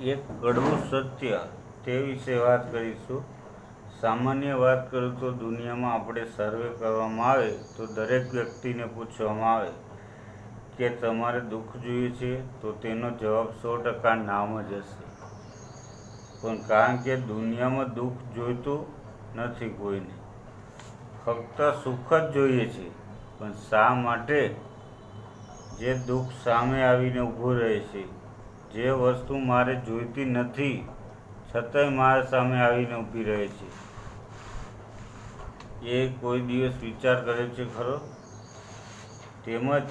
એક કડવું સત્ય તે વિશે વાત કરીશું. સામાન્ય વાત કરું તો દુનિયામાં આપણે સર્વે કરવામાં આવે તો દરેક વ્યક્તિને પૂછવામાં આવે કે તમારે દુઃખ જોઈએ છે તો તેનો જવાબ સો ટકા નામ જ હશે. પણ કારણ કે દુનિયામાં દુઃખ જોઈતું નથી કોઈને. ફક્ત સુખ જ જોઈએ છે, પણ શા માટે? જે દુઃખ સામે આવીને ઊભું રહે છે જે વસ્તુ મારે જોઈતી નથી, છતાંય મારા સામે આવીને ઊભી રહે છે. એ કોઈ દિવસ વિચાર કરે છે ખરો? તેમજ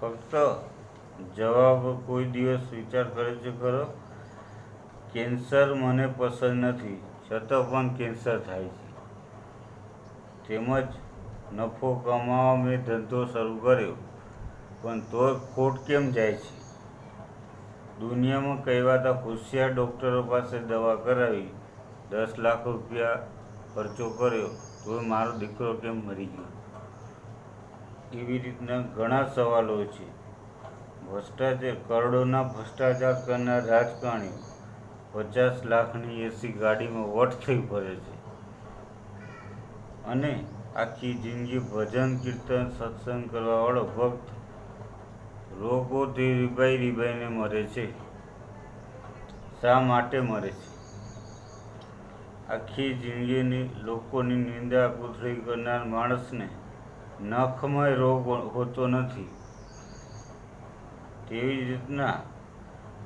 ફક્ત જવાબ કોઈ દિવસ વિચાર કરે છે ખરો? કેન્સર મને પસંદ નથી, છતાં પણ કેન્સર થાય છે. તેમજ નફો કમાવા મેં ધંધો શરૂ કર્યો, પણ તોય ખોટ કેમ જાય છે? દુનિયામાં કહેવાતા હોશિયાર ડૉક્ટરો પાસે દવા કરાવી દસ લાખ રૂપિયા ખર્ચો કર્યો, તો મારો દીકરો કેમ મરી ગયો? એવી રીતના ઘણા સવાલો છે. ભ્રષ્ટાચાર, કરોડોના ભ્રષ્ટાચાર કરનાર રાજકારણીઓ પચાસ લાખની એસી ગાડીમાં વટ થઈ ફરે છે. અને આખી જિંદગી ભજન, કીર્તન, સત્સંગ કરવાવાળો ભક્ત રોગોથી રીબાઈ રીબાઈને મરે છે. શા માટે મરે છે? આખી જિંદગીની લોકોની નિંદા કુથરી કરનાર માણસને નખમય રોગ હોતો નથી. તેવી જ રીતના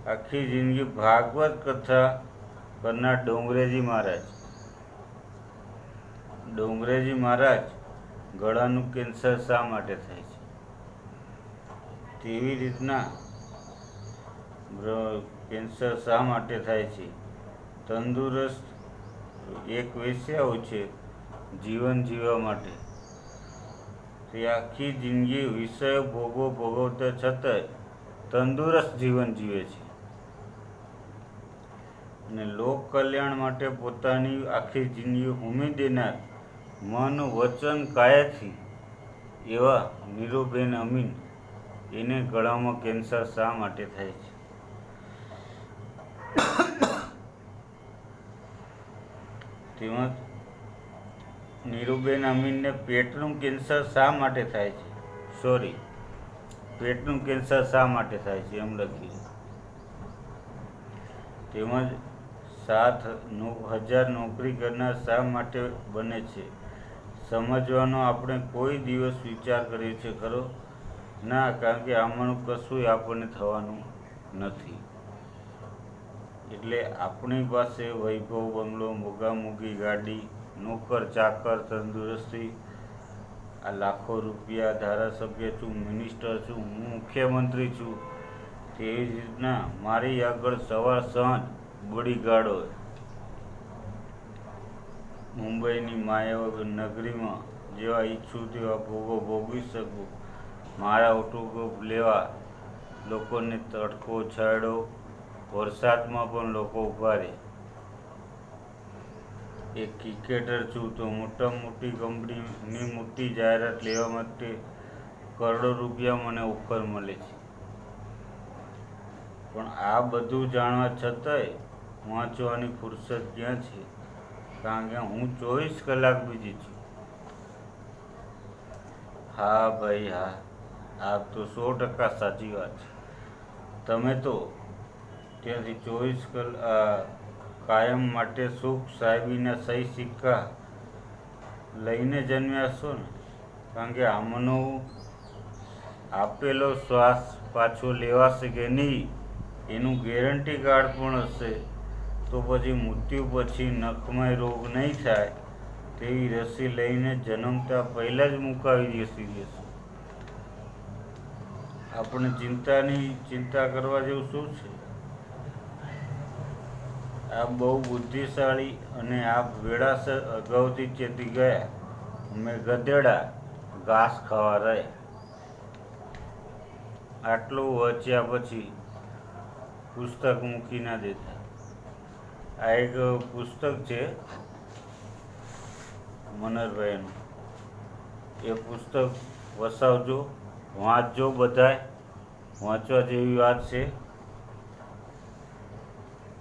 આખી જિંદગી ભાગવત કથા કરનાર ડોંગરેજી મહારાજ. ડોંગરેજી મહારાજ ગળાનું કેન્સર શા માટે થાય છે? તેવી રીતના કેન્સર શા માટે થાય છે? તંદુરસ્ત એક વેશ્યાઓ છે જીવન જીવવા માટે. તે આખી જિંદગી વિષયો ભોગો ભોગવતા છતાંય તંદુરસ્ત જીવન જીવે છે. અને લોક કલ્યાણ માટે પોતાની આખી જિંદગી ઉમી દેનાર મન વચન કાયાથી એવા નીરુબેન અમીન એને ગળામાં કેન્સર શા માટે થાય છે? તેમજ નીરુબેન અમીનને પેટનું કેન્સર શા માટે થાય છે? સોરી પેટનું કેન્સર શા માટે થાય છે એમ લખ્યું તેમજ સાત હજાર નોકરી કરનાર શા માટે બને છે? સમજવાનો આપણે કોઈ દિવસ વિચાર કરીએ છીએ ખરો? ના, કારણ કે આમાંનું કશું આપણને થવાનું નથી. એટલે આપણી પાસે વૈભવ બંગલો મોઘામોઘી ગાડી, નોકર, ચાકર, તંદુરસ્તી, આ લાખો રૂપિયા ધારાસભ્ય છું, મિનિસ્ટર છું, હું મુખ્યમંત્રી છું. તેવી જ રીતના મારી આગળ સવાર સાંજ બોડીગાર્ડો મુંબઈની માયાવગર નગરીમાં જેવા ઈચ્છું તેવા ભોગો ભોગવી શકું. મારા ઓટોગ્રાફ લેવા લોકોને તડકો, છાંયડો, વરસાદમાં પણ લોકો ઊભા રહે. એક ક્રિકેટર છું તો મોટા મોટી કંપનીની મોટી જાહેરાત લેવા માટે કરોડો રૂપિયા મને ઓફર મળે છે. પણ આ બધું જાણવા છતાંય વાંચવાની ફુરસદ ક્યાં છે? કારણ કે હું ચોવીસ કલાક બીજી છું. હા ભાઈ, હા. આ તો સો ટકા સાચી વાત છે. તમે તો ત્યાંથી ચોવીસ કલાક કાયમ માટે સુખ સાહેબીના સહી સિક્કા લઈને જન્મ્યા છો ને? કારણ કે આમનો આપેલો શ્વાસ પાછો લેવાશે કે નહીં, એનું ગેરંટી કાર્ડ પણ હશે. તો પછી મૃત્યુ પછી નખમય રોગ નહીં થાય, તેવી રસી લઈને જન્મતા પહેલાં જ મુકાવી દેશે દેશે આપણે ચિંતાની ચિંતા કરવા જેવું શું છે? આ બહુ બુદ્ધિશાળી અને આ વેળાસર અગાઉથી ચેતી ગયા. અમે ગધેડા ઘાસ ખાવા રહ્યા આટલું વચ્યા પછી પુસ્તક મૂકી ના દેતા. આ એક પુસ્તક છે મનરભાઈનું. એ પુસ્તક વસાવજો. વાંચજો બધાય વાંચવા જેવી વાત છે?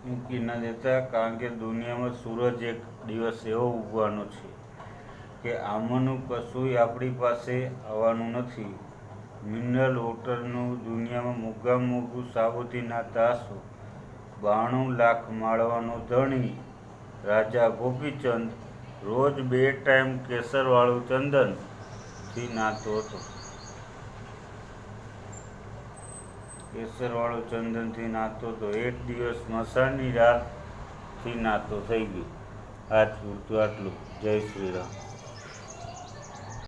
મૂકી ન દેતા કારણ કે દુનિયામાં સૂરજ એક દિવસ એવો ઉગવાનો છે કે આમાંનું કશુંય આપણી પાસે આવવાનું નથી. મિનરલ વોટરનું દુનિયામાં મોંઘામાં મોંઘું સાબુતીના તાસો, બાણું લાખ માળવાનો ધણી, રાજા ગોપીચંદ રોજ બે ટાઈમ કેસરવાળું ચંદનથી નાતો હતો. કેસરવાળું ચંદનથી નાતો તો એક દિવસ મસાણની રાતથી નાતો થઈ ગયો. આજ પૂરતું આટલું. જય શ્રી રામ.